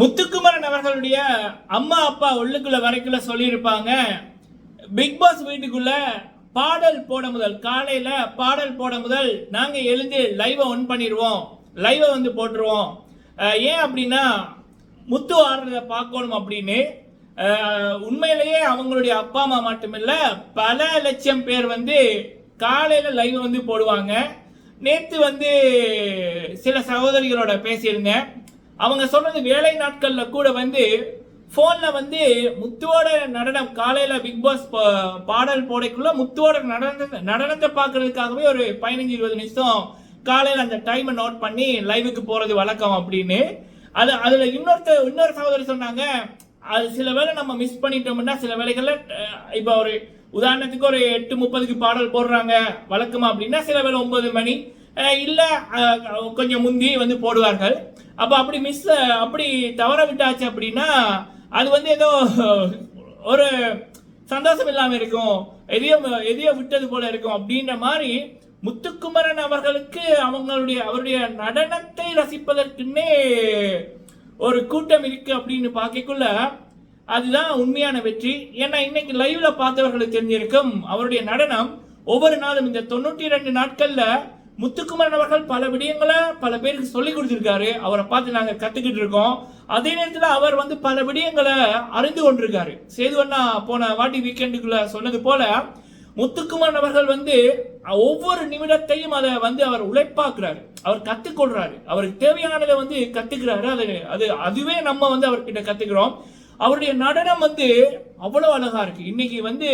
முத்துக்குமரன் அவர்களுடைய அம்மா அப்பா உள்ளுக்குள்ள வரைக்குள்ள சொல்லியிருப்பாங்க. பிக் பாஸ் வீட்டுக்குள்ள பாடல் போட முதல் காலையில பாடல் போட முதல் நாங்க எழுந்து லைவை ஒன் பண்ணிடுவோம் லைவை வந்து போட்டுருவோம். ஏன் அப்படின்னா முத்து ஆடுறத பார்க்கணும் அப்படின்னு உண்மையிலேயே அவங்களுடைய அப்பா அம்மா மட்டுமில்ல பல லட்சம் பேர் வந்து காலையில லைவ் வந்து போடுவாங்க. நேற்று வந்து சில சகோதரிகளோட பேசியிருந்தேன். அவங்க சொன்னது வேலை நாட்கள்ல கூட வந்து ஃபோனில் வந்து முத்துவோட நடனம் காலையில் பிக் பாஸ் பா- பாடல் போடைக்குள்ள முத்துவோட நடனத்தை நடனத்தை பார்க்கறதுக்காகவே ஒரு பதினஞ்சு இருபது நிமிஷம் காலையில் அந்த டைமை நோட் பண்ணி லைவுக்கு போகிறது வழக்கம் அப்படின்னு. அது அதில் இன்னொருத்தர் இன்னொரு சகோதரி சொன்னாங்க அது சில வேளை நம்ம மிஸ் பண்ணிட்டோம்னா சில வேலைகளில் இப்போ ஒரு உதாரணத்துக்கு ஒரு எட்டு முப்பதுக்கு பாடல் போடுறாங்க வழக்கமா அப்படின்னா சில வேளை ஒன்பது மணி இல்லை கொஞ்சம் முந்தி வந்து போடுவார்கள். அப்போ அப்படி மிஸ் அப்படி தவற விட்டாச்சு அப்படின்னா அது வந்து ஏதோ ஒரு சந்தோஷம் இல்லாமல் இருக்கும். எதையோ எதையோ விட்டது போல இருக்கும் அப்படின்ற மாதிரி முத்துக்குமரன் அவர்களுக்கு அவங்களுடைய அவருடைய நடனத்தை ரசிப்பதற்குன்னே ஒரு கூட்டம் இருக்கு அப்படின்னு பார்க்கக்குள்ள அதுதான் உண்மையான வெற்றி. ஏன்னா இன்னைக்கு லைவ்ல பார்த்தவர்களுக்கு தெரிஞ்சிருக்கும் அவருடைய நடனம் ஒவ்வொரு நாளும் இந்த தொண்ணூற்றி ரெண்டு நாட்கள்ல முத்துக்குமரன் அவர்கள் பல விடயங்களை பல பேருக்கு சொல்லி கொடுத்துருக்காரு. அவரை பார்த்து நாங்கள் கற்றுக்கிட்டு இருக்கோம். அதே நேரத்தில் அவர் வந்து பல விடயங்களை அறிந்து கொண்டிருக்காரு. சேதுவண்ணா போன வாட்டி வீக்கெண்டுக்குள்ள சொன்னது போல முத்துக்குமரன் அவர்கள் வந்து ஒவ்வொரு நிமிடத்தையும் அதை வந்து அவர் உழைப்பாக்குறாரு. அவர் கற்றுக்கொள்றாரு அவருக்கு தேவையானதை வந்து கற்றுக்கிறாரு அது அது அதுவே நம்ம வந்து அவர்கிட்ட கற்றுக்கிறோம் அவருடைய நடனம் வந்து அவ்வளோ அழகா இருக்கு. இன்னைக்கு வந்து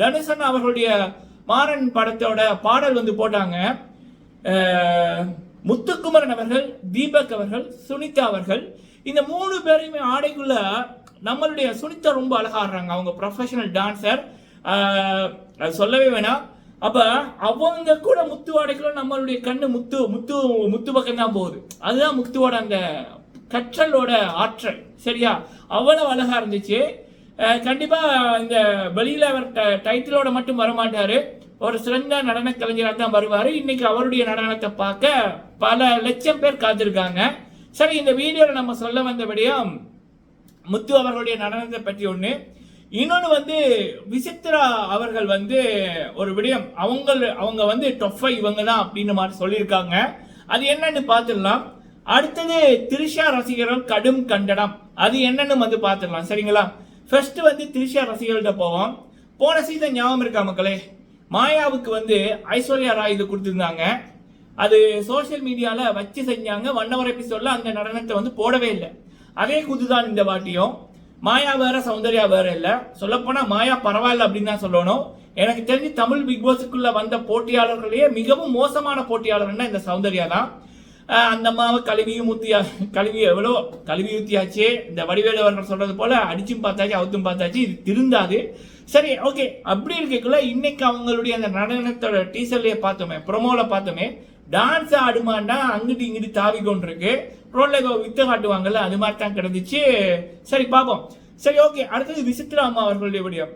தனுசன் அவர்களுடைய மாறன் படத்தோட பாடல் வந்து போட்டாங்க. முத்துக்குமரன் அவர்கள் தீபக் அவர்கள் சுனிதா அவர்கள் இந்த மூணு பேரையுமே ஆடைக்குள்ள நம்மளுடைய சுனிதா ரொம்ப அழகா ஆடுறாங்க அவங்க ப்ரொஃபஷனல் டான்சர் அது சொல்லவே வேணாம். அப்ப அவங்க கூட முத்து ஆடைக்குள்ள நம்மளுடைய கண்ணு முத்து முத்து முத்து பக்கம் தான் போகுது. அதுதான் முத்துவோட அந்த கற்றலோட ஆற்றல். சரியா? அவ்வளவு அழகா இருந்துச்சு. கண்டிப்பா இந்த வெளியில அவர் ட- டைட்டிலோட மட்டும் வரமாட்டாரு. ஒரு சிறந்த நடன கலைஞராக தான் வருவார். இன்னைக்கு அவருடைய நடனத்தை பார்க்க பல லட்சம் பேர் காத்திருக்காங்க. சரி இந்த வீடியோவில் நம்ம சொல்ல வந்தபடியும் முத்து அவர்களுடைய நடனத்தை பற்றி ஒன்று இன்னொன்று வந்து விசித்ரா அவர்கள் வந்து ஒரு விடயம். அவங்க அவங்க வந்து டொஃபை இவங்க தான் அப்படின்னு மாதிரி சொல்லியிருக்காங்க. அது என்னன்னு பார்த்துடலாம். அடுத்தது திரிஷா ரசிகர்கள் கடும் கண்டனம். அது என்னன்னு வந்து பார்த்துடலாம். சரிங்களா? ஃபர்ஸ்ட் வந்து திரிஷா ரசிகர்கள்ட்ட போவோம். போன சீசன் ஞாபகம் இருக்கா மக்களே? மாயாவுக்கு வந்து ஐஸ்வர்யா ராய் இது கொடுத்துருந்தாங்க. அது சோஷியல் மீடியால வச்சு செஞ்சாங்க. வண்ணவர் எபிசோட்ல அந்த நடனத்தை வந்து போடவே இல்லை. அதே குதுதான் இந்த வாட்டியும். மாயா வேற சௌந்தர்யா வேற இல்லை. சொல்லப்போனா மாயா பரவாயில்ல அப்படின்னு தான் சொல்லணும். எனக்கு தெரிஞ்சு தமிழ் பிக் பாஸுக்குள்ள வந்த போட்டியாளர்களையே மிகவும் மோசமான போட்டியாளர்னா இந்த சௌந்தர்யா தான். அந்த அம்மாவை கழுவியும் ஊற்றியா கழுவி எவ்வளோ கழுவி ஊற்றியாச்சு இந்த வடிவேலு அவர்கள் சொல்றது போல் அடிச்சும் பார்த்தாச்சு அவுத்தும் பார்த்தாச்சு இது திருந்தாது. சரி ஓகே அப்படி இருக்கக்குள்ள இன்னைக்கு அவங்களுடைய அந்த நடனத்தோட டீசர்லேயே பார்த்தோமே ப்ரொமோவில் பார்த்தோமே டான்ஸ் ஆடுமான்னா அங்கிட்டு இங்கிட்டு தாவி கொண்டிருக்கு. ரோட்ல ஏதோ வித்த காட்டுவாங்கல்ல அது மாதிரி தான் கிடந்துச்சு. சரி பார்ப்போம். சரி ஓகே அடுத்தது விசித்ரா அம்மா அவர்களுடைய விடியம்.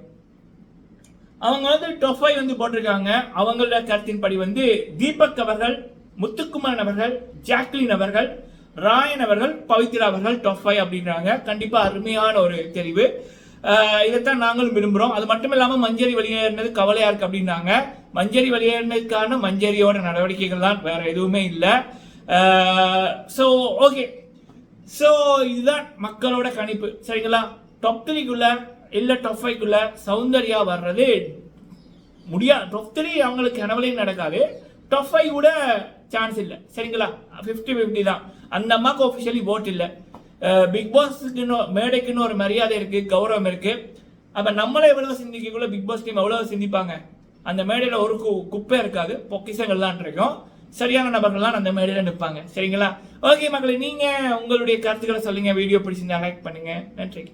அவங்க வந்து டொஃபை வந்து போட்டிருக்காங்க. அவங்களோட கருத்தின்படி வந்து தீபக் அவர்கள் முத்துக்குமரன் அவர்கள் ஜாக்லின் அவர்கள் ராயன் அவர்கள் பவித்ரா அவர்கள் டொஃபை அப்படின்றாங்க. கண்டிப்பாக அருமையான ஒரு தெரிவு. இதைத்தான் நாங்களும் விரும்புகிறோம் அது மட்டும் இல்லாமல் மஞ்சரி வெளியேறினது கவலையாக இருக்குது அப்படின்னாங்க மஞ்சரி வெளியேறினதுக்கான மஞ்சரியோட நடவடிக்கைகள் தான் வேற எதுவுமே இல்லை. ஸோ ஓகே ஸோ இதுதான் மக்களோட கணிப்பு. சரிங்களா? டாப் த்ரீக்குள்ள இல்லை டாப் ஃபைவ்க்குள்ள சௌந்தர்யா வர்றது முடியாது. டாப் த்ரீ அவங்களுக்கு கனவுலையும் நடக்காது. டாப் ஃபைவ் கூட சான்ஸ் இல்லை. சரிங்களா? ஃபிஃப்டி ஃபிஃப்டி தான். அந்த அம்மாவுக்கு ஒஃபிஷியலி ஓட் இல்லை. பிக் பாஸுக்குன்னு மேடைக்குன்னு ஒரு மரியாதை இருக்குது கௌரவம் இருக்குது அப்போ நம்மளே எவ்வளோ சிந்திக்கக்குள்ள பிக் பாஸ் டீம் எவ்வளோ சிந்திப்பாங்க? அந்த மேடையில் ஒரு கு- குப்பை இருக்காது. பொக்கிசங்கள்லாம் இருக்கும். சரியான நபர்கள்லாம் அந்த மேடையில் நிற்பாங்க. சரிங்களா? ஓகே மக்களை நீங்கள் உங்களுடைய கருத்துக்களை சொல்லுங்கள் வீடியோ பிடிச்சிருந்தா லைக் பண்ணுங்க. நன்றி